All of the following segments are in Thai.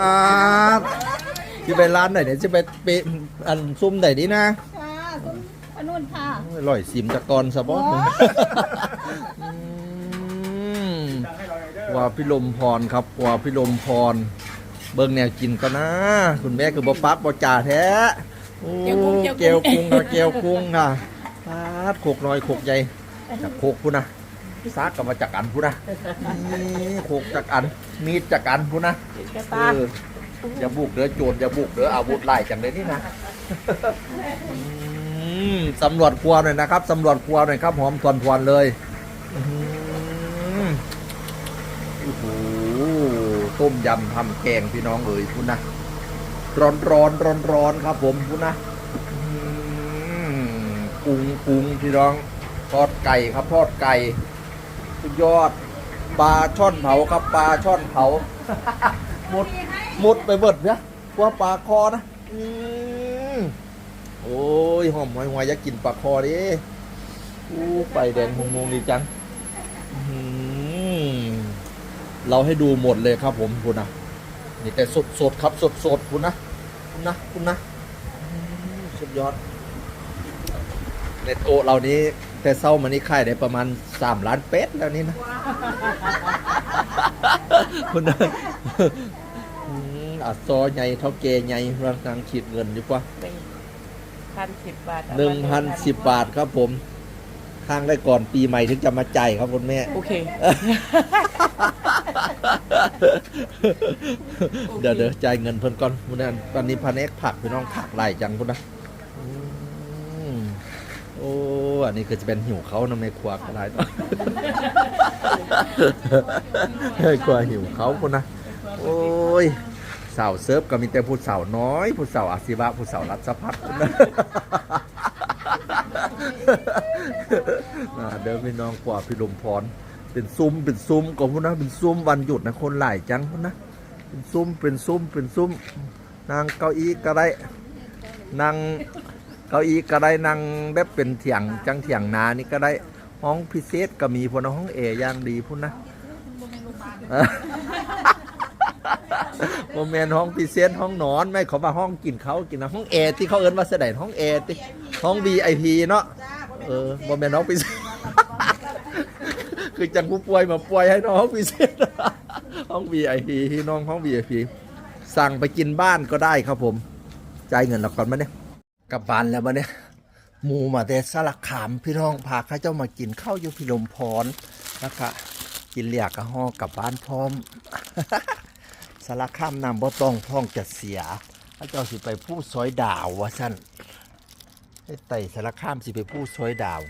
ครับจะไปร้านไหนเนี่ยจะไปเปะอันซุ่มไหนดีนะค่ะคุณอนุนค่ะอร่อยสิมตะกอนสะบอสโอ้อืมว่าพิลมพรครับว่าพิลมพร เบิ่งแนวกินก็นะ คุณแม่คือบ่ปั๊บบ่จ่าแท้โอ้เกลียวกุ้งค่ะเกลียวกุ้งค่ะปาดโขกน้อยโขกใหญ่จากโขกพูนะ ซากกับมาจากอันพูนะนี่โขกจากอัน มีดจากอันพูนะกระเอตาออย่าบุกเด้อโจรอย่าบุกเด้ออาวุธไล่จังเลยนี่นะอืมสำรวจครัวหน่อยนะครับสำรวจครัวหน่อยครับ หอมทวนทวนๆเลยอื้อหือโอ้โหต้มยำทำแกงพี่น้องเอ๋ยพูดนะร้อนร้อนร้อนร้อนๆครับผมพูดนะ อื้อหือปรุงปรุงพี่น้องทอดไก่ครับทอดไก่ สุดยอดปลาช่อนเผาครับปลาช่อนเผาหมดหมดไปเบิดเนี่ยกว่าปลาคอนะอืมโอ้ยหอมหอยหอยอยากกินปลาคอดิอู้ไปแดงหงงๆดีจังอื้อหือเราให้ดูหมดเลยครับผมคุณนะนี่แต่สดสดๆครับสดสดๆคุณนะคุณนะคุณนะอื้อสุดยอดในโต๊ะเรานี้ แต่เศร้ามานี่ค่ายได้ประมาณ 3 ล้านเป็ดแล้วนี่นะคุณนะอืมอัดซอใหญ่เท่าเกใหญ่รังนางขีดเงินดีกว่าพันสิบบาทหนึ่งพันสิบบาทครับผม ข้างได้ก่อนปีใหม่ถึงจะมาจ่ายครับคุณแม่ โอเค เดี๋ยวเดี๋ยวจ่ายเงินเพิ่นก่อนคุณนั่นตอนนี้พันเอกผักพี่น้องผักหลายจังคุณนะอืมโอ้อันนี้คือจะเป็นหิวเขานะแม่ครัวก็หลายต่อแม่ครัวหิวเขาคุณนะโอ้ยสาวเซิร์ฟก็มีแต่ผู้สาวน้อย ผู้สาวอาชีวะผู้สาวรัฐพัฒน์คุณนะอ่าเดินพี่น้องกว่าพี่ลมพร เป็นซุ้มเป็นซุ้มก็พุ่นนะเป็นซุ้มวันหยุดนะคนหลายจังพุ่นนะเป็นซุ้มเป็นซุ้มเป็นซุ้มนางเก้าอี้ก็ได้นางเก้าอี้ก็ได้นางแบบเป็นเถียงจังเถียงนานี่ก็ได้ห้องพิเศษก็มีพนนะห้องเอย่างดีพุ่นนะโมเมนห้องพิเศษห้องนอนไม่ขามาห้องกินเขากินนะห้องแอร์ที่เขาเอิ้นว่าเสด็จห้องแอร์ที่ห้อง VIP เนาะเออโมเมนห้องพิเศษคือจังผู้ป่วยมาป่วยให้น้องพิเศษห้อง VIP น้องห้อง VIP สั่งไปกินบ้านก็ได้ครับผมจ่ายเงินเราก่อนมาเนี่ย กลับบ้านแล้วมาเนี่ยหมูมาแต่สลักขามพี่น้องพาข้าเจ้ามากินข้าวอยู่พิลมพรนะคะกินเหลียกกระห้อกลับบ้านพร้อมสารคามนำบ่ต้องท้องจะเสียพระเจ้าสิไปผู้ซอยดาวว่าสั้นไอ้ไต่สารคามสิไปผู้ซอยดาว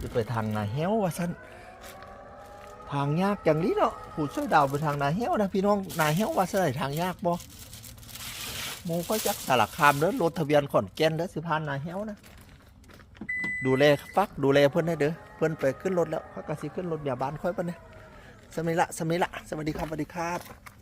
สิไปทางนาเฮวว่าสั้นทางยากอย่างนี้เนาะผู้ซอยดาวไปทางนาเฮวนะพี่น้องนาเฮวว่าสไดทางยากบ่ หมูก็จักสารคามเด้อรถทะเบียนขอนแก่นเด้อสิพานนาเฮวนะ ดูแลฟักดูแลเพื่อนให้เด้อเพื่อนไปขึ้นรถแล้วเขาก็สิขึ้นรถอย่าบานค่อยปะเนี่ยสมิละสมิละสวัสดีครับสวัสดีครับ